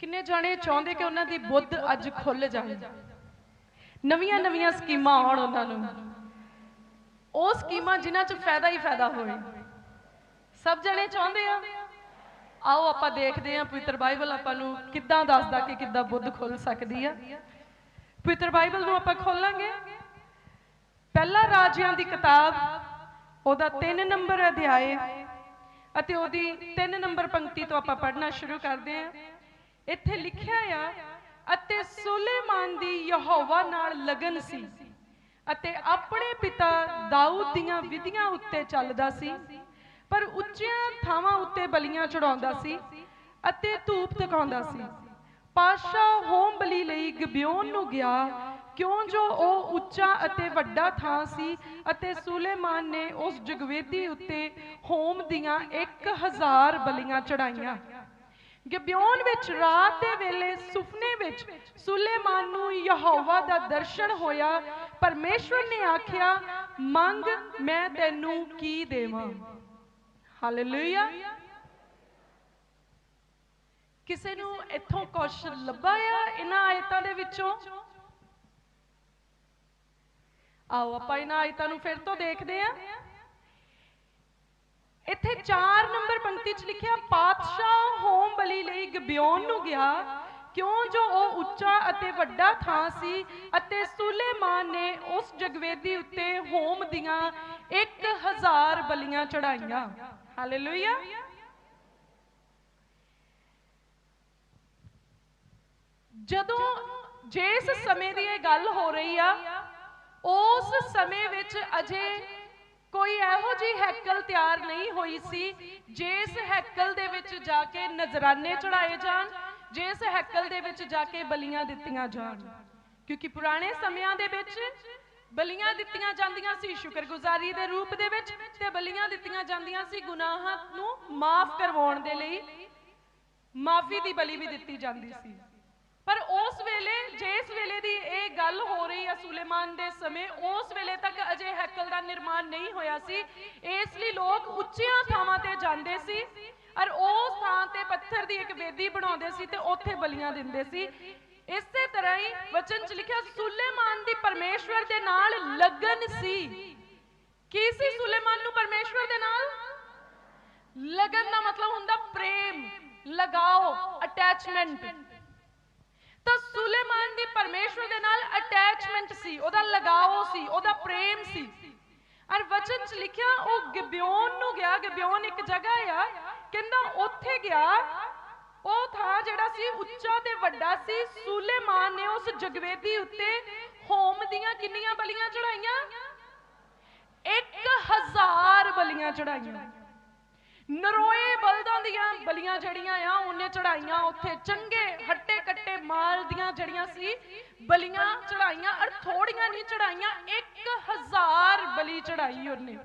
ਕਿੰਨੇ ਜਾਣੇ ਚਾਹੁੰਦੇ ਕਿ ਉਹਨਾਂ ਦੀ ਬੁੱਧ ਅੱਜ ਖੁੱਲ ਜਾਏ ਨਵੀਆਂ ਨਵੀਆਂ ਸਕੀਮਾਂ ਆਉਣ ਉਹਨਾਂ ਨੂੰ। ਉਹ ਸਕੀਮਾਂ ਜਿਨ੍ਹਾਂ 'ਚ ਫਾਇਦਾ ਹੀ ਫਾਇਦਾ ਹੋਵੇ। ਸਭ ਜਣੇ ਚਾਹੁੰਦੇ ਆ? ਆਓ ਆਪਾਂ ਦੇਖਦੇ ਹਾਂ ਪਵਿੱਤਰ ਬਾਈਬਲ ਆਪਾਂ ਨੂੰ ਕਿੱਦਾਂ ਦੱਸਦਾ ਕਿ ਕਿੱਦਾਂ ਬੁੱਧ ਖੁੱਲ ਸਕਦੀ ਆ। ਪਵਿੱਤਰ ਬਾਈਬਲ ਨੂੰ ਆਪਾਂ ਖੋਲਾਂਗੇ। ਪਹਿਲਾ ਰਾਜਿਆਂ ਦੀ ਕਿਤਾਬ, ਉਹਦਾ 3 ਨੰਬਰ ਅਧਿਆਏ ਅਤੇ ਉਹਦੀ 3 ਨੰਬਰ ਪੰਕਤੀ ਤੋਂ ਆਪਾਂ ਪੜ੍ਹਨਾ ਸ਼ੁਰੂ ਕਰਦੇ ਹਾਂ। ਇੱਥੇ ਲਿਖਿਆ ਆ, ਅਤੇ ਸੁਲੇਮਾਨ ਦੀ ਯਹੋਵਾ ਨਾਲ ਲਗਨ ਸੀ ਅਤੇ ਆਪਣੇ ਪਿਤਾ ਦਾਊਦ ਦੀਆਂ ਵਿਧੀਆਂ ਉੱਤੇ ਚੱਲਦਾ ਸੀ, ਪਰ ਉੱਚੀਆਂ ਥਾਵਾਂ ਉੱਤੇ ਬਲੀਆਂ ਚੜਾਉਂਦਾ ਸੀ ਅਤੇ ਧੂਪ ਤਕਾਉਂਦਾ ਸੀ। ਪਾਸ਼ਾ ਹੋਮ ਬਲੀ ਲਈ ਗਿਬਿਓਨ ਨੂੰ ਗਿਆ, ਕਿਉਂ ਜੋ ਉਹ ਉੱਚਾ ਅਤੇ ਵੱਡਾ ਥਾਂ ਸੀ ਅਤੇ ਸੁਲੇਮਾਨ ਨੇ ਉਸ ਜਗਵੇਦੀ ਉੱਤੇ ਹੋਮ ਦੀਆਂ 1000 ਬਲੀਆਂ ਚੜਾਈਆਂ ਗਿਬਿਓਨ ਵਿੱਚ ਰਾਤ ਦੇ ਵੇਲੇ ਸੁਪਨੇ ਵਿੱਚ ਸੁਲੇਮਾਨ ਨੂੰ ਯਹੋਵਾ ਦਾ ਦਰਸ਼ਨ ਹੋਇਆ। ਪਰਮੇਸ਼ਵਰ ਨੇ ਆਖਿਆ, ਮੰਗ, ਮੈਂ ਤੈਨੂੰ ਕੀ ਦੇਵਾਂ? ਹਾਲੇਲੂਇਆ ਕਿਸੇ ਨੂੰ ਇੱਥੋਂ ਕੁਛ ਲੱਭਾ ਆ ਇਹਨਾਂ ਆਇਤਾਂ ਦੇ ਵਿੱਚੋਂ? ਆਓ, ਆਪਾਂ ਇਹਨਾਂ ਆਇਤਾਂ ਨੂੰ ਫਿਰ ਤੋਂ ਦੇਖਦੇ ਹਾਂ। ਇੱਥੇ 4 ਨੰਬਰ ਪੰਕਤੀ 'ਚ ਲਿਖਿਆ, ਪਾਤਸ਼ਾਹ ਹੋਮ ਬਲੀ ਲਈ ਗਿਬਿਓਨ ਨੂੰ ਗਿਆ, ਕਿਉਂ ਜੋ ਉਹ ਉੱਚਾ ਅਤੇ ਵੱਡਾ ਥਾਂ ਸੀ ਅਤੇ ਸੁਲੇਮਾਨ ਨੇ ਉਸ ਜਗਵੇਦੀ ਉੱਤੇ ਹੋਮ ਦੀਆਂ 1000 ਬਲੀਆਂ ਚੜਾਈਆਂ ਹਾਲੇਲੂਇਆ ਜਦੋਂ ਜਿਸ ਸਮੇਂ ਦੀ ਇਹ ਗੱਲ ਹੋ ਰਹੀ ਆ, ਉਸ ਸਮੇਂ ਵਿੱਚ ਅਜੇ ਕੋਈ ਇਹੋ ਜੀ ਹੈਕਲ ਤਿਆਰ ਨਹੀਂ ਹੋਈ ਸੀ, ਜਿਸ ਹੈਕਲ ਦੇ ਵਿੱਚ ਜਾ ਕੇ ਨਜ਼ਰਾਨੇ ਚੜਾਏ ਜਾਣ, ਜਿਸ ਹੈਕਲ ਦੇ ਵਿੱਚ ਜਾ ਕੇ ਬਲੀਆਂ ਦਿੱਤੀਆਂ ਜਾਣ। ਕਿਉਂਕਿ ਪੁਰਾਣੇ ਸਮਿਆਂ ਦੇ ਵਿੱਚ ਬਲੀਆਂ ਦਿੱਤੀਆਂ ਜਾਂਦੀਆਂ ਸੀ ਸ਼ੁਕਰਗੁਜ਼ਾਰੀ ਦੇ ਰੂਪ ਦੇ ਵਿੱਚ ਤੇ ਬਲੀਆਂ ਦਿੱਤੀਆਂ ਜਾਂਦੀਆਂ ਸੀ ਗੁਨਾਹਾਂ ਨੂੰ ਮਾਫ ਕਰਵਾਉਣ ਦੇ ਲਈ। ਮਾਫੀ ਦੀ ਬਲੀ ਵੀ ਦਿੱਤੀ ਜਾਂਦੀ ਸੀ। ਪਰ ਉਸ ਵੇਲੇ, ਜਿਸ ਵੇਲੇ ਦੀ ਇਹ ਗੱਲ ਹੋ ਰਹੀ ਹੈ ਸੁਲੇਮਾਨ ਦੇ ਸਮੇਂ, ਉਸ ਵੇਲੇ ਤੱਕ ਅਜੇ ਹੈਕਲ ਦਾ ਨਿਰਮਾਣ ਨਹੀਂ ਹੋਇਆ ਸੀ। ਇਸ ਲਈ ਲੋਕ ਉੱਚੀਆਂ ਥਾਵਾਂ ਤੇ ਜਾਂਦੇ ਸੀ ਔਰ ਉਸ ਥਾਂ ਤੇ ਪੱਥਰ ਦੀ ਇੱਕ ਵੇਦੀ ਬਣਾਉਂਦੇ ਸੀ ਤੇ ਉੱਥੇ ਬਲੀਆਂ ਦਿੰਦੇ ਸੀ। ਇਸੇ ਤਰ੍ਹਾਂ ਹੀ ਵਚਨ 'ਚ ਲਿਖਿਆ, ਸੁਲੇਮਾਨ ਦੀ ਪਰਮੇਸ਼ਵਰ ਦੇ ਨਾਲ ਲਗਨ ਸੀ। ਕੀ ਸੀ ਸੁਲੇਮਾਨ ਨੂੰ ਪਰਮੇਸ਼ਵਰ ਦੇ ਨਾਲ? ਲਗਨ ਦਾ ਮਤਲਬ ਹੁੰਦਾ ਪ੍ਰੇਮ, ਲਗਾਓ ਅਟੈਚਮੈਂਟ ਤਾਂ ਸੁਲੇਮਾਨ ਦੀ ਪਰਮੇਸ਼ਵਰ ਦੇ ਨਾਲ ਅਟੈਚਮੈਂਟ ਸੀ, ਉਹਦਾ ਲਗਾਓ ਸੀ, ਉਹਦਾ ਪ੍ਰੇਮ ਸੀ। ਔਰ ਵਚਨ 'ਚ ਲਿਖਿਆ, ਉਹ ਗਿਬਿਓਨ ਨੂੰ ਗਿਆ, ਗਿਬਿਓਨ ਇੱਕ ਜਗ੍ਹਾ ਆ, ਕਹਿੰਦਾ ਉੱਥੇ ਗਿਆ, ਉਹ ਥਾਂ ਜਿਹੜਾ ਸੀ ਉੱਚਾ ਤੇ ਵੱਡਾ ਸੀ, ਸੁਲੇਮਾਨ ਨੇ ਉਸ ਜਗਵੇਦੀ ਉੱਤੇ ਹੋਮ ਦੀਆਂ ਕਿੰਨੀਆਂ ਬਲੀਆਂ ਚੜਾਈਆਂ 1000 ਬਲੀਆਂ ਚੜਾਈਆਂ ਨਰੋਏ ਬਲਦਾਂ ਦੀਆਂ ਬਲੀਆਂ ਜਿਹੜੀਆਂ ਆ, ਉਹਨੇ ਚੜਾਈਆਂ ਉੱਥੇ। ਚੰਗੇ ਹੱਟੇ ਕੱਟੇ ਮਾਲ ਦੀਆਂ ਜਿਹੜੀਆਂ ਸੀ, ਬਲੀਆਂ ਚੜਾਈਆਂ ਔਰ ਥੋੜੀਆਂ ਨਹੀਂ ਚੜਾਈਆਂ 1000 ਬਲੀ ਚੜਾਈ ਉਹਨੇ।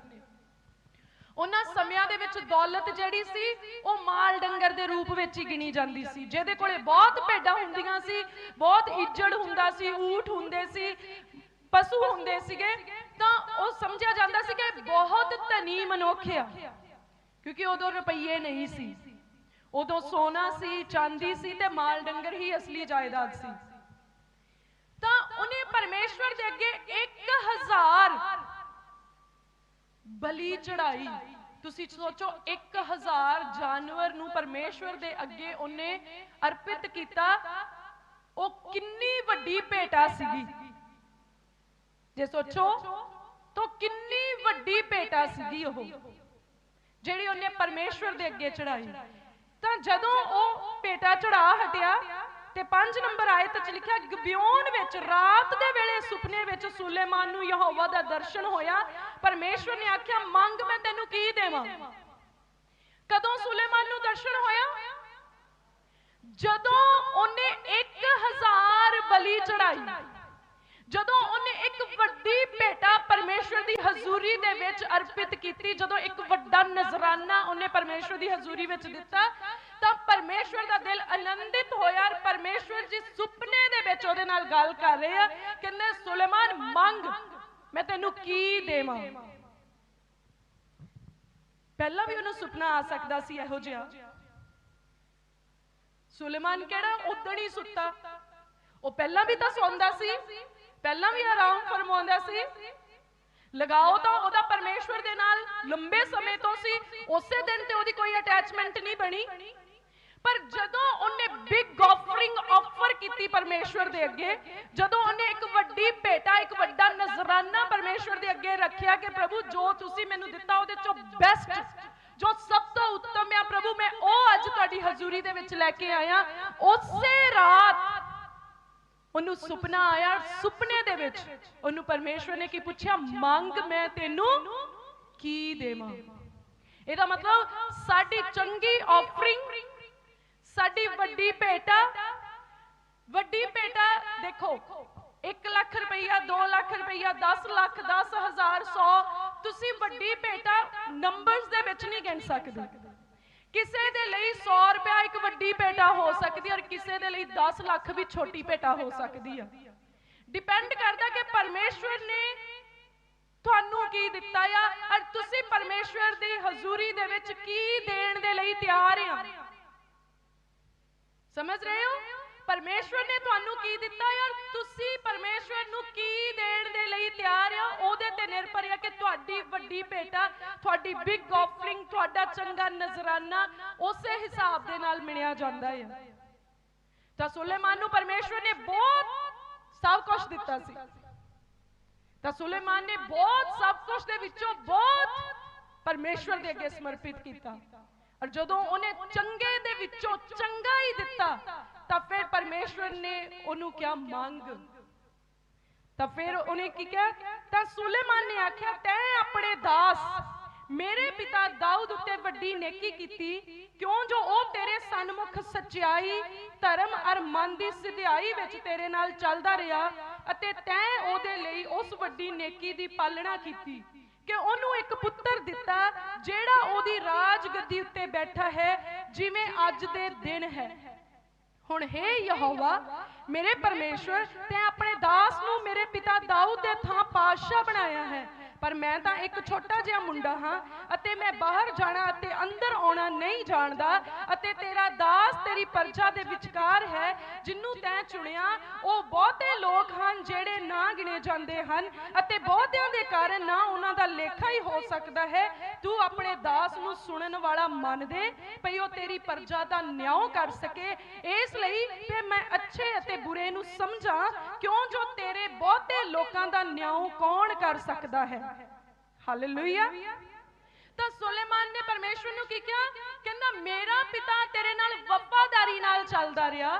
ਉਹਨਾਂ ਸਮਿਆਂ ਦੇ ਵਿੱਚ ਦੌਲਤ ਜਿਹੜੀ ਸੀ, ਉਹ ਮਾਲ ਡੰਗਰ ਦੇ ਰੂਪ ਵਿੱਚ ਹੀ ਗਿਣੀ ਜਾਂਦੀ ਸੀ। ਜਿਹਦੇ ਕੋਲੇ ਬਹੁਤ ਭੇਡਾਂ ਹੁੰਦੀਆਂ ਸੀ, ਬਹੁਤ ਇੱਜੜ ਹੁੰਦਾ ਸੀ, ਊਠ ਹੁੰਦੇ ਸੀ, ਪਸ਼ੂ ਹੁੰਦੇ ਸੀਗੇ, ਤਾਂ ਉਹ ਸਮਝਿਆ ਜਾਂਦਾ ਸੀ ਕਿ ਬਹੁਤ ਧਨੀ ਮਨੁੱਖ ਆ। ਕਿਉਂਕਿ ਉਦੋਂ ਰੁਪਈਏ ਨਹੀਂ ਸੀ। ਉਦੋਂ ਸੋਨਾ ਸੀ, ਚਾਂਦੀ ਸੀ ਤੇ ਮਾਲ ਡੰਗਰ ਹੀ ਅਸਲੀ ਜਾਇਦਾਦ ਸੀ। ਤਾਂ ਉਹਨੇ ਪਰਮੇਸ਼ਵਰ ਦੇ ਅੱਗੇ 1000 ਬਲੀ ਚੜਾਈ ਤੁਸੀਂ ਸੋਚੋ 1000 ਜਾਨਵਰ ਨੂੰ ਪਰਮੇਸ਼ਵਰ ਦੇ ਅੱਗੇ ਉਹਨੇ ਅਰਪਿਤ ਕੀਤਾ, ਉਹ ਕਿੰਨੀ ਵੱਡੀ ਭੇਟਾ ਸੀਗੀ। ਜੇ ਸੋਚੋ, ਤਾਂ ਕਿੰਨੀ ਵੱਡੀ ਭੇਟਾ ਸੀਗੀ ਉਹ। ਜਿਹੜੀ ਉਹਨੇ ਪਰਮੇਸ਼ਵਰ ਦੇ ਅੱਗੇ ਚੜਾਈ ਤਾਂ ਜਦੋਂ ਉਹ ਭੇਟਾ ਚੜਾ ਹਟਿਆ ਤੇ 5 ਨੰਬਰ ਆਇਤ ਚ ਲਿਖਿਆ, ਗਿਬਿਓਨ ਵਿੱਚ ਰਾਤ ਦੇ ਵੇਲੇ ਸੁਪਨੇ ਵਿੱਚ ਸੁਲੇਮਾਨ ਨੂੰ ਯਹੋਵਾ ਦਾ ਦਰਸ਼ਨ ਹੋਇਆ। ਪਰਮੇਸ਼ਵਰ ਨੇ ਆਖਿਆ, ਮੰਗ ਮੈਂ ਤੈਨੂੰ ਕੀ ਦੇਵਾਂ? ਕਦੋਂ ਸੁਲੇਮਾਨ ਨੂੰ ਦਰਸ਼ਨ ਹੋਇਆ? ਜਦੋਂ ਉਹਨੇ 1000 ਬਲੀ ਚੜਾਈ ਜਦੋਂ ਉਹਨੇ ਇੱਕ ਵੱਡੀ ਭੇਟਾ ਪਰਮੇਸ਼ਵਰ ਦੀ ਹਜ਼ੂਰੀ ਦੇ ਵਿੱਚ ਅਰਪਿਤ ਕੀਤੀ, ਜਦੋਂ ਇੱਕ ਵੱਡਾ ਨਜ਼ਰਾਨਾ ਉਹਨੇ ਪਰਮੇਸ਼ਵਰ ਦੀ ਹਜ਼ੂਰੀ ਵਿੱਚ ਦਿੱਤਾ, ਤਾਂ ਪਰਮੇਸ਼ਵਰ ਦਾ ਦਿਲ ਆਨੰਦਿਤ ਹੋਇਆ ਔਰ ਪਰਮੇਸ਼ਵਰ ਜੀ ਸੁਪਨੇ ਦੇ ਵਿੱਚ ਉਹਦੇ ਨਾਲ ਗੱਲ ਕਰ ਰਹੇ ਆ, ਕਹਿੰਦੇ, ਸੁਲੇਮਾਨ, ਮੰਗ, ਮੈਂ ਤੈਨੂੰ ਕੀ ਦੇਵਾਂ? ਪਹਿਲਾਂ ਵੀ ਉਹਨੂੰ ਸੁਪਨਾ ਆ ਸਕਦਾ ਸੀ ਇਹੋ ਜਿਹਾ। ਸੁਲੇਮਾਨ ਕਿਹੜਾ? ਉਦਣ ਹੀ ਸੁੱਤਾ। ਉਹ ਪਹਿਲਾਂ ਵੀ ਤਾਂ ਸੌਂਦਾ ਸੀ। ਪਹਿਲਾਂ ਵੀ ਆਰਾਮ ਫਰਮਾਉਂਦਾ ਸੀ। ਲਗਾਓ ਤਾਂ ਉਹਦਾ ਪਰਮੇਸ਼ਵਰ ਦੇ ਨਾਲ ਲੰਬੇ ਸਮੇਂ ਤੋਂ ਸੀ। ਉਸੇ ਦਿਨ ਤੇ ਉਹਦੀ ਕੋਈ ਅਟੈਚਮੈਂਟ ਨਹੀਂ ਬਣੀ। ਪਰ ਜਦੋਂ ਉਹਨੇ ਬਿਗ ਆਫਰਿੰਗ ਆਫਰ ਕੀਤੀ ਪਰਮੇਸ਼ਵਰ ਦੇ ਅੱਗੇ, ਜਦੋਂ ਉਹਨੇ ਇੱਕ ਵੱਡੀ ਭੇਟਾ, ਇੱਕ ਵੱਡਾ ਨਜ਼ਰਾਨਾ ਪਰਮੇਸ਼ਵਰ ਦੇ ਅੱਗੇ ਰੱਖਿਆ ਕਿ ਪ੍ਰਭੂ, ਜੋ ਤੁਸੀਂ ਮੈਨੂੰ ਦਿੱਤਾ ਉਹਦੇ ਚੋਂ ਬੈਸਟ ਜੋ ਸਭ ਤੋਂ ਉੱਤਮ ਹੈ ਪ੍ਰਭੂ, ਮੈਂ ਉਹ ਅੱਜ ਤੁਹਾਡੀ ਹਜ਼ੂਰੀ ਦੇ ਵਿੱਚ ਲੈ ਕੇ ਆਇਆ। ਉਸੇ ਰਾਤ ਉਹਨੂੰ ਸੁਪਨਾ ਆਇਆ ਸੁਪਨੇ ਦੇ ਵਿੱਚ। ਉਹਨੂੰ ਪਰਮੇਸ਼ਵਰ ਨੇ ਕੀ ਪੁੱਛਿਆ? ਮੰਗ ਮੈਂ ਤੈਨੂੰ ਕੀ ਦੇਵਾਂ? ਇਹਦਾ ਮਤਲਬ ਸਾਡੀ ਚੰਗੀ ਆਫਰਿੰਗ ਸਾਡੀ ਵੱਡੀ ਭੇਟਾ ਵੱਡੀ ਭੇਟਾ ਦੇਖੋ 1 ਲੱਖ ਰੁਪਈਆ 2 ਲੱਖ ਰੁਪਈਆ 10 ਲੱਖ 10000 100 ਤੁਸੀਂ ਵੱਡੀ ਭੇਟਾ ਨੰਬਰਸ ਦੇ ਵਿੱਚ ਨਹੀਂ ਗਿਣ ਸਕਦੇ। ਕਿਸੇ ਦੇ ਲਈ 100 ਰੁਪਿਆ ਇੱਕ ਵੱਡੀ ਭੇਟਾ ਹੋ ਸਕਦੀ ਔਰ ਕਿਸੇ ਦੇ ਲਈ 10 ਲੱਖ ਵੀ ਛੋਟੀ ਭੇਟਾ ਹੋ ਸਕਦੀ ਆ। ਡਿਪੈਂਡ ਕਰਦਾ ਕਿ ਪਰਮੇਸ਼ਵਰ ਨੇ ਤੁਹਾਨੂੰ ਕੀ ਦਿੱਤਾ ਆ ਔਰ ਤੁਸੀਂ ਪਰਮੇਸ਼ਵਰ ਦੀ ਹਜ਼ੂਰੀ ਦੇ ਵਿੱਚ ਕੀ ਦੇਣ ਦੇ ਲਈ ਤਿਆਰ ਆ। ਸਮਝ ਰਹੇ ਹੋ? ਪਰਮੇਸ਼ਵਰ ਨੇ ਤੁਹਾਨੂੰ ਕੀ ਦਿੱਤਾ ਯਾਰ? ਤੁਸੀਂ ਪਰਮੇਸ਼ਵਰ ਨੂੰ ਕੀ ਦੇਣ ਦੇ ਲਈ ਤਿਆਰ ਆ? ਉਹਦੇ ਤੇ ਨਿਰਭਰ ਹੈ ਕਿ ਤੁਹਾਡੀ ਵੱਡੀ ਭੇਟਾ, ਤੁਹਾਡੀ ਬਿਗ ਆਫਰਿੰਗ ਤੁਹਾਡਾ ਚੰਗਾ ਨਜ਼ਰਾਨਾ ਉਸੇ ਹਿਸਾਬ ਦੇ ਨਾਲ ਮਿਲਿਆ ਜਾਂਦਾ ਹੈ ਤਾਂ ਸੁਲੇਮਾਨ ਨੂੰ ਪਰਮੇਸ਼ਵਰ ਨੇ ਬਹੁਤ ਸਭ ਕੁਝ ਦਿੱਤਾ ਸੀ। ਤਾਂ ਸੁਲੇਮਾਨ ਨੇ ਬਹੁਤ ਸਭ ਕੁਝ ਦੇ ਵਿੱਚੋਂ ਬਹੁਤ ਪਰਮੇਸ਼ਵਰ ਦੇ ਅੱਗੇ ਸਮਰਪਿਤ ਕੀਤਾ। ਔਰ ਜਦੋਂ ਉਹਨੇ ਚੰਗੇ ਦੇ ਵਿੱਚੋਂ ਚੰਗਾ ਹੀ ਦਿੱਤਾ, ਤਾਂ ਫਿਰ ਪਰਮੇਸ਼ਵਰ ਨੇ ਉਹਨੂੰ ਕਿਹਾ, ਮੰਗ। ਤਾਂ ਫਿਰ ਉਹਨੇ ਕੀ ਕਿਹਾ? ਤਾਂ ਸੁਲੇਮਾਨ ਨੇ ਆਖਿਆ, ਤੈਂ ਆਪਣੇ ਦਾਸ, ਮੇਰੇ ਪਿਤਾ ਦਾਊਦ ਉੱਤੇ ਵੱਡੀ ਨੇਕੀ ਕੀਤੀ, ਕਿਉਂ ਜੋ ਉਹ ਤੇਰੇ ਸਨਮੁਖ ਸਚਾਈ ਧਰਮ ਅਰ ਮਨ ਦੀ ਸਿਧਾਈ ਵਿੱਚ ਤੇਰੇ ਨਾਲ ਚੱਲਦਾ ਰਿਹਾ ਅਤੇ ਤੈਂ ਉਹਦੇ ਲਈ ਉਸ ਵੱਡੀ ਨੇਕੀ ਦੀ ਪਾਲਣਾ ਕੀਤੀ? ਕਿ ਉਹਨੂੰ ਇੱਕ ਪੁੱਤਰ ਦਿੱਤਾ ਜਿਹੜਾ ਉਹਦੀ ਰਾਜ ਗੱਦੀ ਉੱਤੇ ਬੈਠਾ ਹੈ, ਜਿਵੇਂ ਅੱਜ ਦੇ ਦਿਨ ਹੈ। ਹੁਣ ਹੈ ਯਹੋਵਾ, ਮੇਰੇ ਪਰਮੇਸ਼ਵਰ, ਤੇ ਆਪਣੇ ਦਾਸ ਨੂੰ ਮੇਰੇ ਪਿਤਾ ਦਾਊਦ ਦੇ ਥਾਂ ਪਾਤਸ਼ਾਹ ਬਣਾਇਆ ਹੈ। ਪਰ ਮੈਂ ਤਾਂ ਇੱਕ ਛੋਟਾ ਜਿਹਾ ਮੁੰਡਾ ਹਾਂ ਅਤੇ ਮੈਂ ਬਾਹਰ ਜਾਣਾ ਅਤੇ ਅੰਦਰ ਆਉਣਾ ਨਹੀਂ ਜਾਣਦਾ ਅਤੇ ਤੇਰਾ ਦਾਸ ਤੇਰੀ ਪਰਜਾ ਦੇ ਵਿਚਕਾਰ ਹੈ, ਜਿੰਨੂੰ ਤੈਂ ਚੁਣਿਆ, ਉਹ ਬਹੁਤੇ ਲੋਕ ਹਨ ਜਿਹੜੇ ਨਾ ਗਿਣੇ ਜਾਂਦੇ ਹਨ ਅਤੇ ਬਹੁਤਿਆਂ ਦੇ ਕਾਰਨ ਨਾ ਉਹਨਾਂ ਦਾ ਲੇਖਾ ਹੀ ਹੋ ਸਕਦਾ ਹੈ। ਤੂੰ ਆਪਣੇ ਦਾਸ ਨੂੰ ਸੁਣਨ ਵਾਲਾ ਮੰਨ ਦੇ ਭਈ ਉਹ ਤੇਰੀ ਪਰਜਾ ਦਾ ਨਿਆਂ ਕਰ ਸਕੇ। ਇਸ ਲਈ ਕਿ ਮੈਂ ਅੱਛੇ ਅਤੇ ਬੁਰੇ ਨੂੰ ਸਮਝਾਂ, ਕਿਉਂ ਜੋ ਤੇਰੇ ਬਹੁਤੇ ਲੋਕਾਂ ਦਾ ਨਿਆਂ ਕੌਣ ਕਰ ਸਕਦਾ ਹੈ? ਹਾਲੇਲੂਇਆ ਤਾਂ ਸੁਲੇਮਾਨ ਨੇ ਪਰਮੇਸ਼ਵਰ ਨੂੰ ਕੀ ਕਿਹਾ? ਕਹਿੰਦਾ, ਮੇਰਾ ਪਿਤਾ ਤੇਰੇ ਨਾਲ ਵਫਾਦਾਰੀ ਨਾਲ ਚੱਲਦਾ ਰਿਹਾ।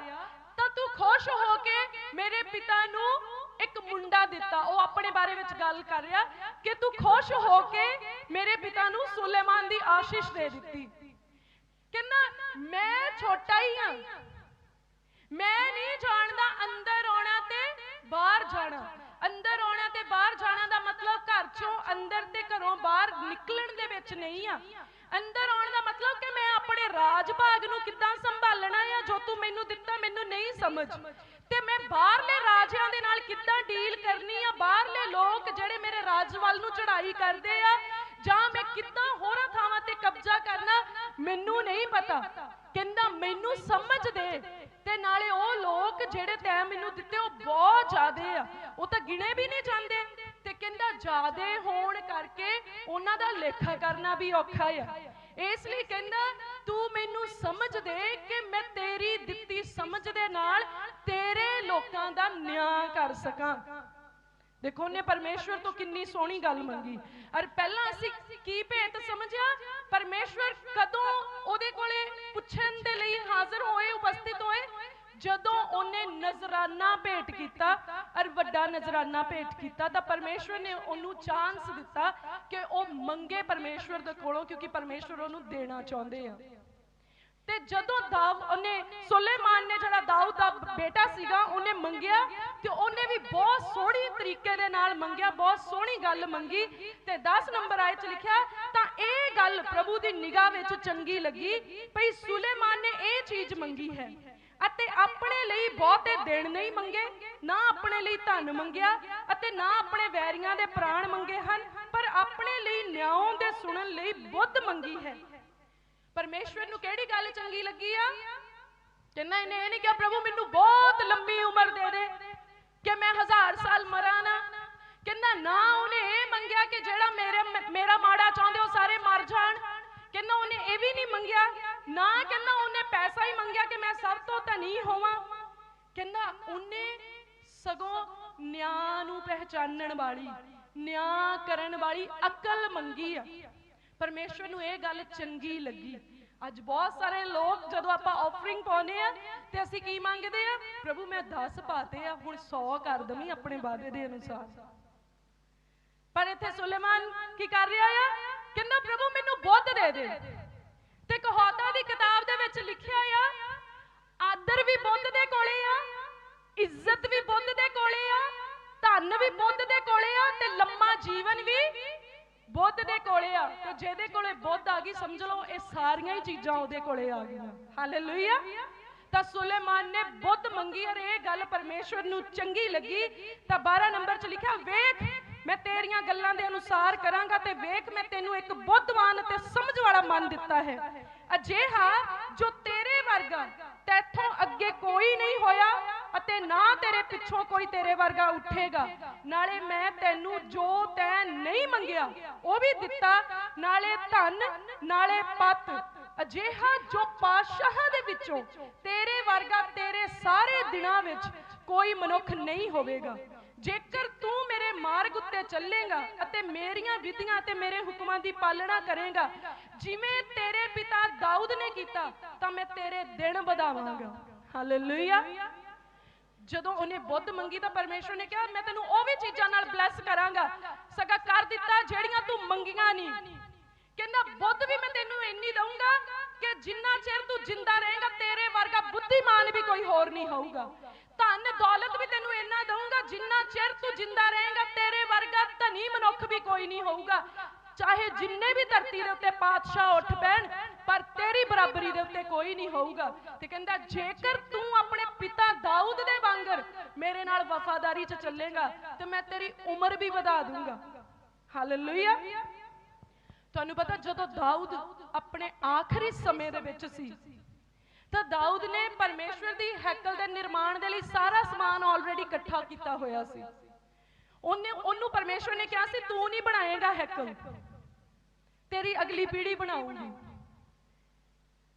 ਤਾਂ ਤੂੰ ਖੁਸ਼ ਹੋ ਕੇ ਮੇਰੇ ਪਿਤਾ ਨੂੰ ਇੱਕ ਮੁੰਡਾ ਦਿੱਤਾ। ਉਹ ਆਪਣੇ ਬਾਰੇ ਵਿੱਚ ਗੱਲ ਕਰ ਰਿਹਾ ਕਿ ਤੂੰ ਖੁਸ਼ ਹੋ ਕੇ ਮੇਰੇ ਪਿਤਾ ਨੂੰ ਸੁਲੇਮਾਨ ਦੀ ਆਸ਼ੀਸ਼ ਦੇ ਦਿੱਤੀ। ਕਹਿੰਦਾ, ਮੈਂ ਛੋਟਾ ਹੀ ਹਾਂ ਮੈਂ ਨਹੀਂ ਜਾਣਦਾ ਅੰਦਰ ਆਉਣਾ ਤੇ ਬਾਹਰ ਜਾਣਾ ਅੰਦਰ ਆਉਣਾ ਤੇ ਬਾਹਰ ਜਾਣਾ ਦਾ ਮਤਲਬ ਘਰ ਚੋਂ ਅੰਦਰ ਤੇ ਘਰੋਂ ਬਾਹਰ ਨਿਕਲਣ ਦੇ ਵਿੱਚ ਨਹੀਂ ਆ। ਅੰਦਰ ਆਉਣ ਦਾ ਮਤਲਬ ਕਿ ਮੈਂ ਆਪਣੇ ਰਾਜ ਭਾਗ ਨੂੰ ਕਿੱਦਾਂ ਸੰਭਾਲਣਾ ਆ, ਜੋ ਤੂੰ ਮੈਨੂੰ ਦਿੱਤਾ, ਮੈਨੂੰ ਨਹੀਂ ਸਮਝ। ਤੇ ਮੈਂ ਬਾਹਰਲੇ ਰਾਜਿਆਂ ਦੇ ਨਾਲ ਕਿੱਦਾਂ ਡੀਲ ਕਰਨੀ ਆ? ਬਾਹਰਲੇ ਲੋਕ ਜਿਹੜੇ ਮੇਰੇ ਰਾਜ ਵੱਲ ਨੂੰ ਚੜ੍ਹਾਈ ਕਰਦੇ ਆ, ਜਾਂ ਮੈਂ ਕਿੱਦਾਂ ਹੋਰਾਂ ਥਾਵਾਂ ਤੇ ਕਬਜ਼ਾ ਕਰਨਾ, ਮੈਨੂੰ ਨਹੀਂ ਪਤਾ। ਕਹਿੰਦਾ, ਮੈਨੂੰ ਸਮਝ ਦੇ। ਤੇ ਨਾਲੇ ਉਹ ਲੋਕ ਜਿਹੜੇ ਤੈਂ ਮੈਨੂੰ ਦਿੱਤੇ, ਉਹ ਬਹੁਤ ਜ਼ਿਆਦੇ ਆ। ਉਹ ਤਾਂ ਗਿਣੇ ਵੀ ਨਹੀਂ ਜਾਂਦੇ। ਜ਼ਿਆਦੇ ਹੋਣ ਕਰਕੇ ਉਹਨਾਂ ਦਾ ਲੇਖਾ ਕਰਨਾ ਵੀ ਔਖਾ ਆ। ਇਸ ਲਈ ਕਹਿੰਦਾ, ਤੂੰ ਮੈਨੂੰ ਸਮਝ ਦੇ ਕਿ ਮੈਂ ਤੇਰੀ ਦਿੱਤੀ ਸਮਝ ਦੇ ਨਾਲ ਤੇਰੇ ਲੋਕਾਂ ਦਾ ਨਿਆਂ ਕਰ ਸਕਾਂ। ਦੇਖੋ, ਉਹਨੇ ਪਰਮੇਸ਼ਵਰ ਤੋਂ ਕਿੰਨੀ ਸੋਹਣੀ ਗੱਲ ਮੰਗੀ। ਔਰ ਪਹਿਲਾਂ ਅਸੀਂ ਕੀ ਭੇਤ ਸਮਝਿਆ? ਪਰਮੇਸ਼ਵਰ ਕਦੋਂ ਉਹਦੇ ਕੋਲੇ ਪੁੱਛਣ ਦੇ ਲਈ ਹਾਜ਼ਰ ਹੋਏ, ਉਪਸਥਿਤ ਹੋਏ? ਜਦੋਂ ਉਹਨੇ ਨਜ਼ਰਾਨਾ ਭੇਟ ਕੀਤਾ ਔਰ ਵੱਡਾ ਨਜ਼ਰਾਨਾ ਭੇਟ ਕੀਤਾ, ਤਾਂ ਪਰਮੇਸ਼ਵਰ ਨੇ ਉਹਨੂੰ ਚਾਂਸ ਦਿੱਤਾ ਕਿ ਉਹ ਮੰਗੇ ਪਰਮੇਸ਼ਵਰ ਦੇ ਕੋਲੋਂ, ਕਿਉਂਕਿ ਪਰਮੇਸ਼ਵਰ ਉਹਨੂੰ ਦੇਣਾ ਚਾਹੁੰਦੇ ਆ। ਤੇ ਜਦੋਂ ਦਾਵ ਉਹਨੇ ਸੁਲੇਮਾਨ ਨੇ ਜਿਹੜਾ ਦਾਊਦ ਦਾ ਬੇਟਾ ਸੀਗਾ, ਉਹਨੇ ਮੰਗਿਆ ਤੇ ਉਹਨੇ ਵੀ ਬਹੁਤ ਸੋਹਣੀ ਤਰੀਕੇ ਦੇ ਨਾਲ ਮੰਗਿਆ, ਬਹੁਤ ਸੋਹਣੀ ਗੱਲ ਮੰਗੀ ਤੇ 10 ਨੰਬਰ ਆਇਤ ਲਿਖਿਆ, ਤਾਂ ਇਹ ਗੱਲ ਪ੍ਰਭੂ ਦੀ ਨਿਗਾਹ ਵਿੱਚ ਚੰਗੀ ਲੱਗੀ, ਭਈ ਸੁਲੇਮਾਨ ਨੇ ਇਹ ਚੀਜ਼ ਮੰਗੀ ਹੈ। ਅਤੇ ਆਪਣੇ ਲਈ ਬਹੁਤੇ ਦੇਣ ਨਹੀਂ ਮੰਗੇ, ਨਾ ਆਪਣੇ ਲਈ ਧਨ ਮੰਗਿਆ ਅਤੇ ਨਾ ਆਪਣੇ ਵੈਰੀਆਂ ਦੇ ਪ੍ਰਾਣ ਮੰਗੇ ਹਨ, ਪਰ ਆਪਣੇ ਲਈ ਨਿਆਂ ਦੇ ਸੁਣਨ ਲਈ ਬੁੱਧ ਮੰਗੀ ਹੈ। ਪਰਮੇਸ਼ਵਰ ਨੂੰ ਕਿਹੜੀ ਗੱਲ ਚੰਗੀ ਲੱਗੀ ਆ? ਕਹਿੰਦਾ ਇਹਨੇ ਇਹ ਨਹੀਂ ਕਿਹਾ ਪ੍ਰਭੂ ਮੈਨੂੰ ਬਹੁਤ ਲੰਬੀ ਉਮਰ ਦੇ ਦੇ, ਕਿ ਮੈਂ ਹਜ਼ਾਰ ਸਾਲ ਮਰਾਂ ਨਾ। ਕਹਿੰਦਾ ਨਾ ਉਹਨੇ ਇਹ ਮੰਗਿਆ ਕਿ ਜਿਹੜਾ ਮੇਰੇ, ਮੇਰਾ ਮਾੜਾ ਚਾਹੁੰਦੇ ਉਹ ਸਾਰੇ ਮਰ ਜਾਣ। ਕਹਿੰਦਾ ਉਹਨੇ ਇਹ ਵੀ ਨਹੀਂ ਮੰਗਿਆ। ਨਾ ਕਹਿੰਦਾ ਉਹਨੇ ਪੈਸਾ ਹੀ ਮੰਗਿਆ ਕਿ ਮੈਂ ਸਭ ਤੋਂ ਧਨੀ ਹੋਵਾਂ। ਕਹਿੰਦਾ ਉਹਨੇ ਸਗੋਂ ਨਿਆਂ ਨੂੰ ਪਹਿਚਾਨਣ ਵਾਲੀ, ਨਿਆਂ ਕਰਨ ਵਾਲੀ ਅਕਲ ਮੰਗੀ ਆ। ਪਰਮੇਸ਼ਵਰ ਨੂੰ ਇਹ ਗੱਲ ਚੰਗੀ ਲੱਗੀ। ਅੱਜ ਬਹੁਤ ਸਾਰੇ ਲੋਕ ਜਦੋਂ ਆਪਾਂ ਆਫਰਿੰਗ ਪਾਉਂਦੇ ਆ, ਤੇ ਅਸੀਂ ਕੀ ਮੰਗਦੇ ਆ? ਪ੍ਰਭੂ, ਮੈਂ 10 ਪਾਤੇ ਆ, ਹੁਣ 100 ਕਰ ਦਵੀਂ ਆਪਣੇ ਵਾਅਦੇ ਦੇ ਅਨੁਸਾਰ। ਪਰ ਇੱਥੇ ਸੁਲੇਮਾਨ ਕੀ ਕਰ ਰਿਹਾ ਆ? ਕਹਿੰਦਾ, ਪ੍ਰਭੂ, ਮੈਨੂੰ ਬੁੱਧ ਦੇ ਦੇ। ਤੇ ਕਹੌਤਾ ਦੀ ਕਿਤਾਬ ਦੇ ਵਿੱਚ ਲਿਖਿਆ ਆ, ਆਦਰ ਵੀ ਬੁੱਧ ਦੇ ਕੋਲੇ ਆ, ਇੱਜ਼ਤ ਵੀ ਬੁੱਧ ਦੇ ਕੋਲੇ ਆ, ਧਨ ਵੀ ਬੁੱਧ ਦੇ ਕੋਲੇ ਆ ਤੇ ਲੰਮਾ ਜੀਵਨ ਵੀ ਬੁੱਧ ਦੇ ਕੋਲੇ ਆ। ਤੇ ਜਿਹਦੇ ਕੋਲੇ ਬੁੱਧ ਆ ਗਈ, ਸਮਝ ਲਓ, ਇਹ ਸਾਰੀਆਂ ਹੀ ਚੀਜ਼ਾਂ ਉਹਦੇ ਕੋਲੇ ਆ ਗਈਆਂ। ਹਾਲੇਲੂਇਆ ਤਾਂ ਸੁਲੇਮਾਨ ਨੇ ਬੁੱਧ ਮੰਗੀ ਔਰ ਇਹ ਗੱਲ ਪਰਮੇਸ਼ਵਰ ਨੂੰ ਚੰਗੀ ਲੱਗੀ। ਤਾਂ 12 ਨੰਬਰ 'ਚ ਲਿਖਿਆ, ਵੇਖ ਮੈਂ ਤੇਰੀਆਂ ਗੱਲਾਂ ਦੇ ਅਨੁਸਾਰ ਕਰਾਂਗਾ ਤੇ ਵੇਖ ਮੈਂ ਤੈਨੂੰ ਇੱਕ ਬੁੱਧਵਾਨ ਤੇ ਸਮਝ ਵਾਲਾ ਮਨ ਦਿੱਤਾ ਹੈ। ਅਜਿਹਾ ਜੋ ਤੇਰੇ ਵਰਗਾ ਤੈਥੋਂ ਅੱਗੇ ਕੋਈ ਨਹੀਂ ਹੋਇਆ ਅਤੇ ਨਾ ਤੇਰੇ ਪਿੱਛੋਂ ਕੋਈ ਤੇਰੇ ਵਰਗਾ ਉੱਠੇਗਾ। ਨਾਲੇ ਮੈਂ ਤੈਨੂੰ ਜੋ ਤੈਂ ਨਹੀਂ ਮੰਗਿਆ, ਉਹ ਵੀ ਦਿੱਤਾ। ਨਾਲੇ ਧਨ, ਨਾਲੇ ਪੱਤ। ਅਜਿਹਾ ਜੋ ਪਾਤਸ਼ਾਹਾਂ ਦੇ ਵਿੱਚੋਂ ਤੇਰੇ ਵਰਗਾ ਤੇਰੇ ਸਾਰੇ ਦਿਨਾਂ ਵਿੱਚ ਕੋਈ ਮਨੁੱਖ ਨਹੀਂ ਹੋਵੇਗਾ। ਜੇਕਰ ਤੂੰ ਮਾਰਗ ਉੱਤੇ ਚੱਲੇਗਾ ਅਤੇ ਮੇਰੀਆਂ ਵਿਧੀਆਂ ਤੇ ਮੇਰੇ ਹੁਕਮਾਂ ਦੀ ਪਾਲਣਾ ਕਰੇਗਾ। ਜਿਵੇਂ ਤੇਰੇ ਪਿਤਾ ਦਾਊਦ ਨੇ ਕੀਤਾ, ਤਾਂ ਮੈਂ ਤੇਰੇ ਦਿਨ ਵਧਾਵਾਂਗਾ। ਹਾਲੇਲੂਇਆ ਜਦੋਂ ਉਹਨੇ ਬੁੱਧ ਮੰਗੀ ਤਾਂ ਪਰਮੇਸ਼ਰ ਨੇ ਕਿਹਾ, ਮੈਂ ਤੈਨੂੰ ਉਹ ਵੀ ਚੀਜ਼ਾਂ ਨਾਲ ਬਲੈਸ ਕਰਾਂਗਾ। ਸਗਾ ਕਰ ਦਿੱਤਾ ਜਿਹੜੀਆਂ ਤੂੰ ਮੰਗੀਆਂ ਨਹੀਂ ਕਹਿੰਦਾ, ਬੁੱਧ ਵੀ ਮੈਂ ਤੈਨੂੰ ਇੰਨੀ ਦਊਂਗਾ ਕਿ ਜਿੰਨਾ ਚਿਰ ਤੂੰ ਜਿੰਦਾ ਰਹੇਗਾ, ਤੇਰੇ ਵਰਗਾ ਬੁੱਧੀਮਾਨ ਵੀ ਕੋਈ ਹੋਰ ਨਹੀਂ ਹੋਊਗਾ। ਧਨ ਦੌਲਤ ਵੀ ਤੈਨੂੰ ਇੰਨਾ ਦਊਂਗਾ, ਜਿੰਨਾ ਚਿਰ ਤੂੰ ਜਿੰਦਾ ਰਹੇਗਾ, ਤੇਰੇ ਵਰਗਾ ਧਨੀ ਮਨੁੱਖ ਵੀ ਕੋਈ ਨਹੀਂ ਹੋਊਗਾ। ਚਾਹੇ ਜਿੰਨੇ ਵੀ ਧਰਤੀ ਦੇ ਉੱਤੇ ਪਾਤਸ਼ਾਹ ਉੱਠ ਪੈਣ, ਪਰ ਤੇਰੀ ਬਰਾਬਰੀ ਦੇ ਉੱਤੇ ਕੋਈ ਨਹੀਂ ਹੋਊਗਾ। ਤੇ ਕਹਿੰਦਾ, ਜੇਕਰ ਤੂੰ ਆਪਣੇ ਪਿਤਾ ਦਾਊਦ ਦੇ ਵਾਂਗਰ ਮੇਰੇ ਨਾਲ ਵਫਾਦਾਰੀ 'ਚ ਚੱਲੇਗਾ, ਤੇ ਮੈਂ ਤੇਰੀ ਉਮਰ ਵੀ ਵਧਾ ਦੂੰਗਾ। ਹਾਲੇਲੂਇਆ ਤੁਹਾਨੂੰ ਪਤਾ, ਜਦੋਂ ਦਾਊਦ ਆਪਣੇ ਆਖਰੀ ਸਮੇਂ ਦੇ ਵਿੱਚ ਸੀ ਤਾਂ ਦਾਊਦ ਨੇ ਪਰਮੇਸ਼ਵਰ ਦੀ ਹੈਕਲ ਦੇ ਨਿਰਮਾਣ ਦੇ ਲਈ ਸਾਰਾ ਸਮਾਨ ਆਲਰੇਡੀ ਇਕੱਠਾ ਕੀਤਾ ਹੋਇਆ ਸੀ। ਉਹਨੇ ਉਹਨੂੰ ਪਰਮੇਸ਼ਵਰ ਨੇ ਕਿਹਾ ਸੀ, ਤੂੰ ਨਹੀਂ ਬਣਾਏਗਾ ਹੈਕਲ। ਤੇਰੀ ਅਗਲੀ ਪੀੜ੍ਹੀ ਬਣਾਊਗੀ।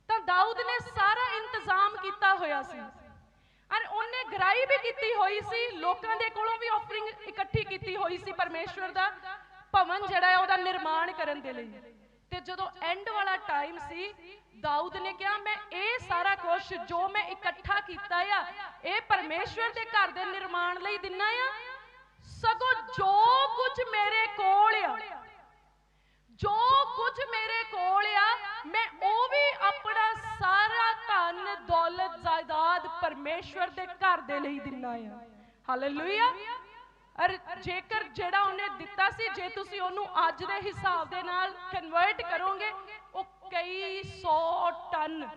ਤਾਂ ਦਾਊਦ ਨੇ ਸਾਰਾ ਇੰਤਜ਼ਾਮ ਕੀਤਾ ਹੋਇਆ ਸੀ। ਔਰ ਉਹਨੇ ਗਰਾਈ ਵੀ ਕੀਤੀ ਹੋਈ ਸੀ, ਲੋਕਾਂ ਦੇ ਕੋਲੋਂ ਵੀ ਆਫਰਿੰਗ ਇਕੱਠੀ ਕੀਤੀ ਹੋਈ ਸੀ ਪਰਮੇਸ਼ਵਰ ਦਾ ਭਵਨ ਜਿਹੜਾ ਹੈ ਉਹਦਾ ਨਿਰਮਾਣ ਕਰਨ ਦੇ ਲਈ। ਤੇ ਜਦੋਂ ਐਂਡ ਵਾਲਾ ਟਾਈਮ ਸੀ, ਦਾਊਦ ਨੇ ਕਿਹਾ, ਮੈਂ ਇਹ ਸਾਰਾ ਕੁਝ ਜੋ ਮੈਂ ਇਕੱਠਾ ਕੀਤਾ ਆ, ਇਹ ਪਰਮੇਸ਼ਵਰ ਦੇ ਘਰ ਦੇ ਨਿਰਮਾਣ ਲਈ ਦਿੰਨਾ ਆ। ਸਗੋਂ ਜੋ ਕੁਝ ਮੇਰੇ ਕੋਲ ਆ, ਜੋ ਕੁਝ ਮੇਰੇ ਕੋਲ ਆ, ਮੈਂ ਉਹ ਵੀ ਆਪਣਾ ਸਾਰਾ ਧਨ, ਦੌਲਤ, ਜਾਇਦਾਦ ਪਰਮੇਸ਼ਵਰ ਦੇ ਘਰ ਦੇ ਲਈ ਦਿੰਨਾ ਆ। ਹਾਲੇਲੂਇਆ ਅਰ ਜੇਕਰ ਜਿਹੜਾ ਉਹਨੇ ਦਿੱਤਾ ਸੀ, ਜੇ ਤੁਸੀਂ ਉਹਨੂੰ ਅੱਜ ਦੇ ਹਿਸਾਬ ਦੇ ਨਾਲ ਕਨਵਰਟ ਕਰੋਗੇ, ਉਹ ਕਈ 100 ਟਨ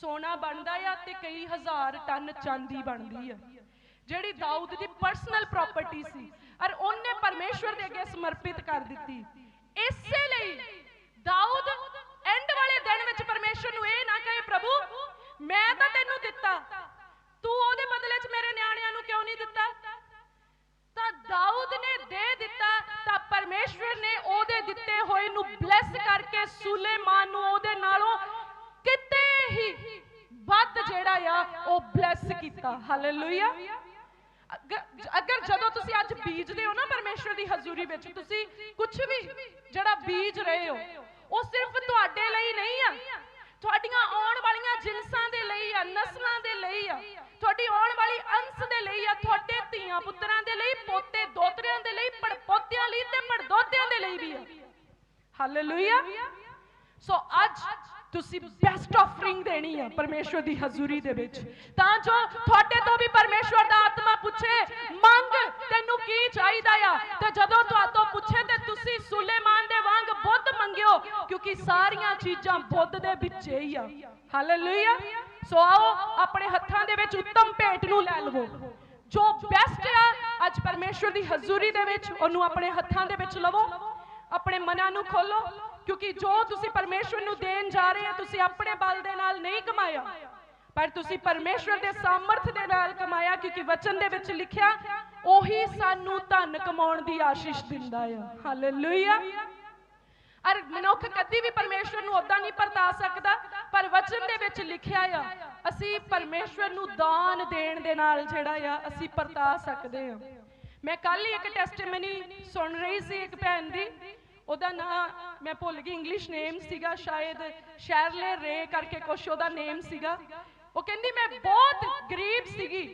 ਸੋਨਾ ਬਣਦਾ ਆ ਤੇ ਕਈ ਹਜ਼ਾਰ ਟਨ ਚਾਂਦੀ ਬਣਦੀ ਆ। ਜਿਹੜੀ ਦਾਊਦ ਦੀ ਪਰਸਨਲ ਪ੍ਰਾਪਰਟੀ ਸੀ ਔਰ ਉਹਨੇ ਪਰਮੇਸ਼ਵਰ ਦੇ ਅੱਗੇ ਸਮਰਪਿਤ ਕਰ ਦਿੱਤੀ। ਇਸੇ ਲਈ ਦਾਊਦ ਐਂਡ ਵਾਲੇ ਦਿਨ ਵਿੱਚ ਪਰਮੇਸ਼ਵਰ ਨੂੰ ਇਹ ਨਾ ਕਹੇ, ਪ੍ਰਭੂ, ਮੈਂ ਤਾਂ ਤੈਨੂੰ ਦਿੱਤਾ। ਤੂੰ ਉਹਦੇ ਬਦਲੇ 'ਚ ਮੇਰੇ ਨਿਆਣਿਆਂ ਨੂੰ ਕਿਉਂ ਨਹੀਂ ਦਿੱਤਾ? ਤਾਂ ਦਾਊਦ ਨੇ ਦੇ ਦਿੱਤਾ, ਤਾਂ ਪਰਮੇਸ਼ਵਰ ਨੇ ਉਹਦੇ ਦਿੱਤੇ ਹੋਏ ਨੂੰ ਬਲੈਸ ਕਰਕੇ ਸੁਲੇਮਾਨ ਨੂੰ ਉਹਦੇ ਨਾਲੋਂ ਕਿਤੇ ਹੀ ਵੱਧ ਜਿਹੜਾ ਆ, ਉਹ ਬਲੈਸ ਕੀਤਾ। ਹਾਲੇਲੂਇਆ ਅਗਰ ਜਦੋਂ ਤੁਸੀਂ ਅੱਜ ਬੀਜਦੇ ਹੋ ਨਾ ਪਰਮੇਸ਼ਵਰ ਦੀ ਹਜ਼ੂਰੀ ਵਿੱਚ, ਤੁਸੀਂ ਕੁਝ ਵੀ ਜਿਹੜਾ ਬੀਜ ਰਹੇ ਹੋ, ਉਹ ਸਿਰਫ ਤੁਹਾਡੇ ਲਈ ਨਹੀਂ ਆ। ਤੁਹਾਡੀਆਂ ਆਉਣ ਵਾਲੀਆਂ ਜਿਨਸਾਂ ਦੇ ਲਈ ਆ, ਨਸਲਾਂ ਦੇ ਲਈ ਆ, ਤੁਹਾਡੀ ਆਉਣ ਵਾਲੀ ਅੰਸ਼ ਦੇ ਲਈ ਆ, ਤੁਹਾਡੇ ਧੀਆਂ ਪੁੱਤਰਾਂ ਦੇ ਲਈ, ਪੋਤੇ ਦੋਤਰਿਆਂ ਦੇ ਲਈ, ਪੜਪੋਤਿਆਂ ਲਈ ਤੇ ਪੜਦੋਤਿਆਂ ਦੇ ਲਈ ਵੀ ਆ। ਹਾਲੇਲੂਇਆ ਸੋ ਅੱਜ ਤੁਸੀਂ ਬੈਸਟ ਆਫਰਿੰਗ ਦੇਣੀ ਆ ਪਰਮੇਸ਼ਵਰ ਦੀ ਹਜ਼ੂਰੀ ਦੇ ਵਿੱਚ। ਤਾਂ ਜੋ ਤੁਹਾਡੇ ਤੋਂ ਵੀ ਪਰਮੇਸ਼ਵਰ ਦਾ ਆਤਮਾ ਪੁੱਛੇ, ਮੰਗ ਤੈਨੂੰ ਕੀ ਚਾਹੀਦਾ ਆ? ਤੇ ਜਦੋਂ ਤੁਹਾਤੋਂ ਪੁੱਛੇ ਤੇ ਤੁਸੀਂ ਸੁਲੇਮਾਨ ਦੇ ਵਾਂਗ ਬੁੱਧ ਮੰਗਿਓ, ਕਿਉਂਕਿ ਸਾਰੀਆਂ ਚੀਜ਼ਾਂ ਬੁੱਧ ਦੇ ਵਿੱਚ ਹੀ ਆ। ਹਾਲੇਲੂਇਆ ਸੋ ਆਓ, ਆਪਣੇ ਹੱਥਾਂ ਦੇ ਵਿੱਚ ਉੱਤਮ ਭੇਟ ਨੂੰ ਲੈ ਲਵੋ। ਜੋ ਬੈਸਟ ਆ, ਅੱਜ ਪਰਮੇਸ਼ਵਰ ਦੀ ਹਜ਼ੂਰੀ ਦੇ ਵਿੱਚ, ਉਹਨੂੰ ਆਪਣੇ ਹੱਥਾਂ ਦੇ ਵਿੱਚ ਲਵੋ। ਆਪਣੇ ਮਨਾਂ ਨੂੰ ਖੋਲੋ। ਕਿਉਂਕਿ ਜੋ ਤੁਸੀਂ ਪਰਮੇਸ਼ਵਰ ਨੂੰ ਦੇਣ ਜਾ ਰਹੇ ਹੋ, ਤੁਸੀਂ ਆਪਣੇ ਬਲ ਦੇ ਨਾਲ ਨਹੀਂ ਕਮਾਇਆ। ਪਰ ਤੁਸੀਂ ਪਰਮੇਸ਼ਵਰ ਦੇ ਸਾਮਰਥ ਦੇ ਨਾਲ ਕਮਾਇਆ, ਕਿਉਂਕਿ ਵਚਨ ਦੇ ਵਿੱਚ ਲਿਖਿਆ, ਉਹੀ ਸਾਨੂੰ ਧਨ ਕਮਾਉਣ ਦੀ ਆਸ਼ੀਸ਼ ਦਿੰਦਾ ਆ। ਹਾਲੇਲੂਇਆ ਅਰ ਮਨੁੱਖ ਕਦੀ ਵੀ ਪਰਮੇਸ਼ਵਰ ਨੂੰ ਉਦਾਂ ਨਹੀਂ ਪਰਤਾ ਸਕਦਾ, ਪਰ ਵਚਨ ਦੇ ਵਿੱਚ ਲਿਖਿਆ ਆ, ਅਸੀਂ ਪਰਮੇਸ਼ਵਰ ਨੂੰ ਦਾਨ ਦੇਣ ਦੇ ਨਾਲ ਜਿਹੜਾ ਆ, ਅਸੀਂ ਪਰਤਾ ਸਕਦੇ ਆ ਮੈਂ ਕੱਲ ਹੀ ਇੱਕ ਟੈਸਟੀਮਨੀ ਸੁਣ ਰਹੀ ਸੀ ਇੱਕ ਭੈਣ ਦੀ ਉਹਦਾ ਨਾਂ ਮੈਂ ਭੁੱਲ ਗਈ ਇੰਗਲਿਸ਼ ਨੇਮ ਸੀਗਾ ਸ਼ਾਇਦ, ਸ਼ੈਰਲੇ ਰੇ ਕਰਕੇ ਕੁਛ ਉਹਦਾ ਨੇਮ ਸੀਗਾ। ਉਹ ਕਹਿੰਦੀ, ਮੈਂ ਬਹੁਤ ਗਰੀਬ ਸੀਗੀ।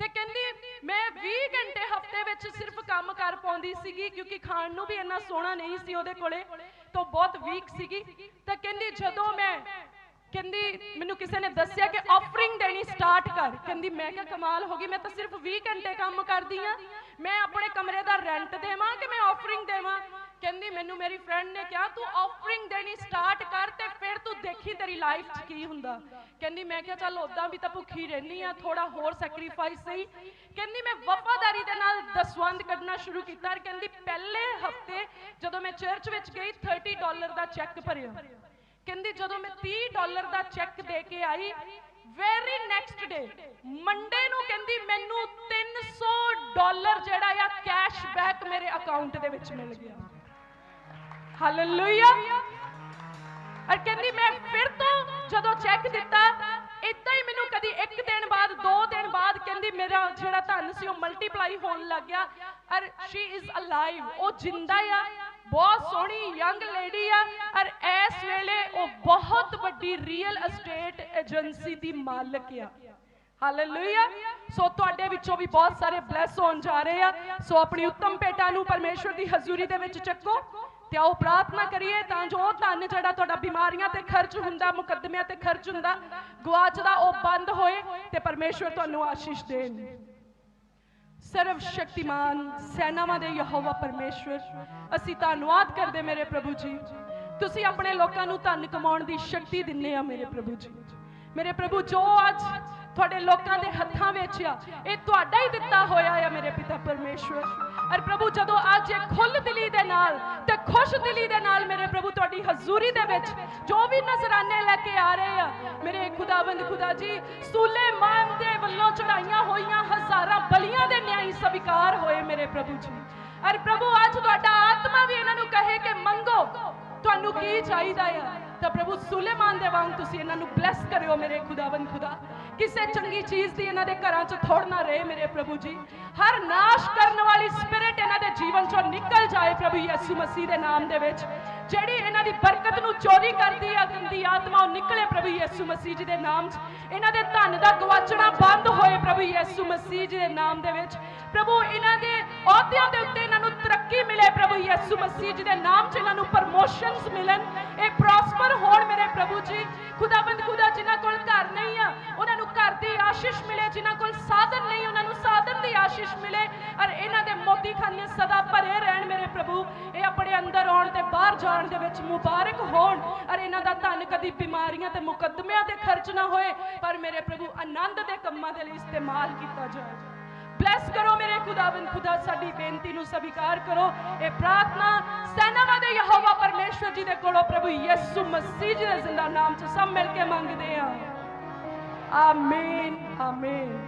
ਤੇ ਕਹਿੰਦੀ, ਮੈਂ 20 ਘੰਟੇ ਹਫ਼ਤੇ ਵਿੱਚ ਸਿਰਫ ਕੰਮ ਕਰ ਪਾਉਂਦੀ ਸੀਗੀ, ਕਿਉਂਕਿ ਖਾਣ ਨੂੰ ਵੀ ਇੰਨਾ ਸੋਹਣਾ ਨਹੀਂ ਸੀ ਉਹਦੇ ਕੋਲੇ, ਤਾਂ ਬਹੁਤ ਵੀਕ ਸੀਗੀ। ਤਾਂ ਕਹਿੰਦੀ, ਜਦੋਂ ਮੈਂ ਕਹਿੰਦੀ, ਮੈਨੂੰ ਕਿਸੇ ਨੇ ਦੱਸਿਆ ਕਿ ਆਫਰਿੰਗ ਦੇਣੀ ਸਟਾਰਟ ਕਰ। ਕਹਿੰਦੀ, ਮੈਂ ਕਿਹਾ ਕਮਾਲ ਹੋ ਗਈ, ਮੈਂ ਤਾਂ ਸਿਰਫ 20 ਘੰਟੇ ਕੰਮ ਕਰਦੀ ਆ। ਮੈਂ ਆਪਣੇ ਕਮਰੇ ਦਾ ਰੈਂਟ ਦੇਵਾਂ ਕਿ ਮੈਂ ਮੈਨੂੰ ਮੇਰੀ ਫਰੈਂਡ ਨੇ ਕਿਹਾ, ਤੂੰ ਆਫਰਿੰਗ ਦੇਣੀ ਸਟਾਰਟ ਕਰ ਤੇ ਫਿਰ ਤੂੰ ਦੇਖੀ ਤੇਰੀ ਲਾਈਫ 'ਚ ਕੀ ਹੁੰਦਾ। ਕਹਿੰਦੀ, ਮੈਂ ਕਿਹਾ, ਚੱਲ ਉਦਾਂ ਵੀ ਤਾਂ ਭੁੱਖੀ ਰਹਿਣੀ ਆ ਥੋੜਾ ਹੋਰ ਸੈਕਰੀਫਾਈਸ ਸਹੀ। ਕਹਿੰਦੀ, ਮੈਂ ਵਫਾਦਾਰੀ ਦੇ ਨਾਲ ਦਸਵੰਦ ਕੱਢਣਾ ਸ਼ੁਰੂ ਕੀਤਾ ਔਰ ਕਹਿੰਦੀ, ਪਹਿਲੇ ਹਫ਼ਤੇ ਜਦੋਂ ਮੈਂ ਚਰਚ ਵਿੱਚ ਗਈ 30 ਡਾਲਰ ਦਾ ਚੈੱਕ ਭਰਿਆ। ਕਹਿੰਦੀ, ਜਦੋਂ ਮੈਂ 30 ਡਾਲਰ ਦਾ ਚੈੱਕ ਦੇ ਕੇ ਆਈ ਵੈਰੀ ਨੈਕਸਟ ਡੇ ਮੰਡੇ ਨੂੰ ਕਹਿੰਦੀ, ਮੈਨੂੰ 300 ਡਾਲਰ ਜਿਹੜਾ ਆ ਕੈਸ਼ ਮੇਰੇ ਅਕਾਊਂਟ ਦੇ ਵਿੱਚ ਮਿਲ ਗਿਆ। ਹਾਲੇਲੂਇਆ ਔਰ ਕਹਿੰਦੀ ਮੈਂ ਫਿਰ ਤੋਂ ਜਦੋਂ ਚੈੱਕ ਦਿੱਤਾ ਇਦਾਂ ਹੀ ਮੈਨੂੰ ਕਦੀ ਇੱਕ ਦਿਨ ਬਾਅਦ, ਦੋ ਦਿਨ ਬਾਅਦ ਕਹਿੰਦੀ ਮੇਰਾ ਜਿਹੜਾ ਧਨ ਸੀ ਉਹ ਮਲਟੀਪਲਾਈ ਹੋਣ ਲੱਗ ਗਿਆ। ਔਰ ਸ਼ੀ ਇਜ਼ ਅਲਾਈਵ ਉਹ ਜਿੰਦਾ ਆ, ਬਹੁਤ ਸੋਹਣੀ ਯੰਗ ਲੇਡੀ ਆ। ਔਰ ਇਸ ਵੇਲੇ ਉਹ ਬਹੁਤ ਵੱਡੀ ਰੀਅਲ ਅਸਟੇਟ ਏਜੰਸੀ ਦੀ ਮਾਲਕ ਆ। ਹਾਲੇਲੂਇਆ ਸੋ ਤੁਹਾਡੇ ਵਿੱਚੋਂ ਵੀ ਬਹੁਤ ਸਾਰੇ ਬਲੈਸ ਹੋਣ ਜਾ ਰਹੇ ਆ। ਸੋ ਆਪਣੀ ਉੱਤਮ ਭੇਟਾ ਨੂੰ ਪਰਮੇਸ਼ਵਰ ਦੀ ਹਜ਼ੂਰੀ ਦੇ ਵਿੱਚ ਚੱਕੋ। ਤੇ ਆਓ ਪ੍ਰਾਰਥਨਾ ਕਰੀਏ ਤਾਂ ਜੋ ਉਹ ਧਨ ਜਿਹੜਾ ਤੁਹਾਡਾ ਬਿਮਾਰੀਆਂ ਤੇ ਖਰਚ ਹੁੰਦਾ, ਮੁਕੱਦਮਿਆਂ ਤੇ ਖਰਚ ਹੁੰਦਾ ਗਵਾਚਦਾ ਉਹ ਬੰਦ ਹੋਏ ਤੇ ਪਰਮੇਸ਼ਵਰ ਤੁਹਾਨੂੰ ਆਸ਼ੀਸ਼ ਦੇਣ। ਸਰਵ ਸ਼ਕਤੀਮਾਨ ਸੈਨਾਵਾਂ ਦੇ ਯਹੋਵਾ ਪਰਮੇਸ਼ਵਰ, ਅਸੀਂ ਧੰਨਵਾਦ ਕਰਦੇ ਮੇਰੇ ਪ੍ਰਭੂ ਜੀ। ਤੁਸੀਂ ਆਪਣੇ ਲੋਕਾਂ ਨੂੰ ਧਨ ਕਮਾਉਣ ਦੀ ਸ਼ਕਤੀ ਦਿੰਨੇ ਆ ਮੇਰੇ ਪ੍ਰਭੂ ਜੀ। ਮੇਰੇ ਪ੍ਰਭੂ, ਜੋ ਅੱਜ ਤੁਹਾਡੇ ਲੋਕਾਂ ਦੇ ਹੱਥਾਂ ਵਿੱਚ ਆ, ਇਹ ਤੁਹਾਡਾ ਹੀ ਦਿੱਤਾ ਹੋਇਆ ਆ ਮੇਰੇ ਪਿਤਾ ਪਰਮੇਸ਼ਵਰ। ਅਰ ਪ੍ਰਭੂ, ਜਦੋਂ ਅੱਜ ਇਹ ਖੁੱਲ ਦਿਲੀ ਦੇ ਨਾਲ ਤੇ ਖੁਸ਼ ਦਿਲੀ ਦੇ ਨਾਲ ਮੇਰੇ ਪ੍ਰਭੂ, ਤੁਹਾਡੀ ਹਜ਼ੂਰੀ ਦੇ ਵਿੱਚ ਜੋ ਵੀ ਨਜ਼ਰਾਨੇ ਲੈ ਕੇ ਆ ਰਹੇ ਆ, ਮੇਰੇ ਖੁਦਾਵੰਦ ਖੁਦਾ ਜੀ ਸੁਲੇਮਾਨ ਦੇ ਵੱਲੋਂ ਚੜਾਈਆਂ ਹੋਈਆਂ ਹਜ਼ਾਰਾਂ ਬਲੀਆਂ ਦੇ ਨਿਆਈ ਸਵੀਕਾਰ ਹੋਏ ਮੇਰੇ ਪ੍ਰਭੂ ਜੀ। ਅਰ ਪ੍ਰਭੂ, ਅੱਜ ਤੁਹਾਡਾ ਆਤਮਾ ਵੀ ਇਹਨਾਂ ਨੂੰ ਕਹੇ ਕਿ ਮੰਗੋ, ਤੁਹਾਨੂੰ ਕੀ ਚਾਹੀਦਾ ਆ? ਤਾਂ ਪ੍ਰਭੂ ਸੁਲੇਮਾਨ ਦੇ ਵਾਂਗ ਤੁਸੀਂ ਇਹਨਾਂ ਨੂੰ ਬਲੈਸ ਕਰਿਓ ਮੇਰੇ ਖੁਦਾਵੰਦ ਖੁਦਾ। ਕਿਸੇ ਚੰਗੀ ਚੀਜ਼ ਦੀ ਇਹਨਾਂ ਦੇ ਘਰਾਂ 'ਚ ਥੋੜ ਨਾ ਰਹੇ ਮੇਰੇ ਪ੍ਰਭੂ ਜੀ। ਹਰ ਨਾਸ਼ ਕਰਨ ਵਾਲੀ ਸਪਿਰਿਟ ਇਹਨਾਂ ਦੇ ਜੀਵਨ 'ਚੋਂ ਨਿਕਲ ਜਾਏ ਪ੍ਰਭੂ ਯਿਸੂ ਮਸੀਹ ਦੇ ਨਾਮ ਦੇ ਵਿੱਚ। ਜਿਹੜੀ ਇਹਨਾਂ ਦੀ ਬਰਕਤ ਨੂੰ ਚੋਰੀ ਕਰਦੀ ਆ, ਗੰਦੀ ਆਤਮਾ ਉਹ ਨਿਕਲੇ ਪ੍ਰਭੂ ਯਿਸੂ ਮਸੀਹ ਜੀ ਦੇ ਨਾਮ 'ਚ। ਇਹਨਾਂ ਦੇ ਧਨ ਦਾ ਗਵਾਚਣਾ ਬੰਦ ਹੋਏ ਪ੍ਰਭੂ ਯਿਸੂ ਮਸੀਹ ਜੀ ਦੇ ਨਾਮ ਦੇ ਵਿੱਚ। ਪ੍ਰਭੂ, ਇਹਨਾਂ ਦੇ ਅਹੁਦਿਆਂ ਦੇ ਉੱਤੇ ਇਹਨਾਂ ਨੂੰ ਤਰੱਕੀ ਮਿਲੇ ਪ੍ਰਭੂ ਯਿਸੂ ਮਸੀਹ ਜੀ ਦੇ ਨਾਮ 'ਚ। ਇਹਨਾਂ ਨੂੰ ਪ੍ਰਮੋਸ਼ਨਸ ਮਿਲਣ। ਇਹ ਪ੍ਰੋਸਪਰ ਹੋਣ ਮੇਰੇ ਪ੍ਰਭੂ ਜੀ। ਖੁਦਾਬੰਦ ਖੁਦਾ, ਜਿਨ੍ਹਾਂ ਕੋਲ ਘਰ ਨਹੀਂ ਆ, ਉਹਨਾਂ ਨੂੰ ਘਰ ਦੀ ਆਸ਼ੀਸ਼ ਮਿਲੇ। ਜਿਨ੍ਹਾਂ ਕੋਲ ਸਾਧਨ ਨਹੀਂ, ਉਹਨਾਂ ਨੂੰ ਸਾਧਨ ਦੀ ਆਸ਼ੀਸ਼ ਮਿਲੇ ਔਰ ਇਹਨਾਂ ਦੇ ਮੋਤੀ ਖਾਨੇ ਸਦਾ ਭਰੇ ਰਹਿਣ ਮੇਰੇ ਪ੍ਰਭੂ। ਇਹ ਆਪਣੇ ਅੰਦਰ ਆਉਣ ਤੇ ਬਾਹਰ ਜਾਣ ਦੇ ਵਿੱਚ ਮੁਬਾਰਕ ਹੋਣ ਔਰ ਇਹਨਾਂ ਦਾ ਧਨ ਕਦੀ ਬਿਮਾਰੀਆਂ ਤੇ ਮੁਕੱਦਮਿਆਂ ਤੇ ਖਰਚ ਨਾ ਹੋਏ, ਪਰ ਮੇਰੇ ਪ੍ਰਭੂ ਆਨੰਦ ਦੇ ਕੰਮਾਂ ਦੇ ਲਈ ਇਸਤੇਮਾਲ ਕੀਤਾ ਜਾਏ। ਬਲੈਸ ਕਰੋ ਮੇਰੇ ਖੁਦਾਵੰਦ, ਖੁਦਾ ਸਾਡੀ ਬੇਨਤੀ ਨੂੰ ਸਵੀਕਾਰ ਕਰੋ। ਇਹ ਪ੍ਰਾਰਥਨਾ ਸੈਨਾਵਾਂ ਦੇ ਯਹੋਵਾ ਪਰਮੇਸ਼ਵਰ ਜੀ ਦੇ ਕੋਲੋਂ ਪ੍ਰਭੂ ਯਿਸੂ ਮਸੀਹ ਜੀ ਦੇ ਜ਼ਿੰਦਾ ਨਾਮ 'ਚ ਸਭ ਮਿਲ ਕੇ ਮੰਗਦੇ ਆ ਆਮੀਨ ਆਮੀਨ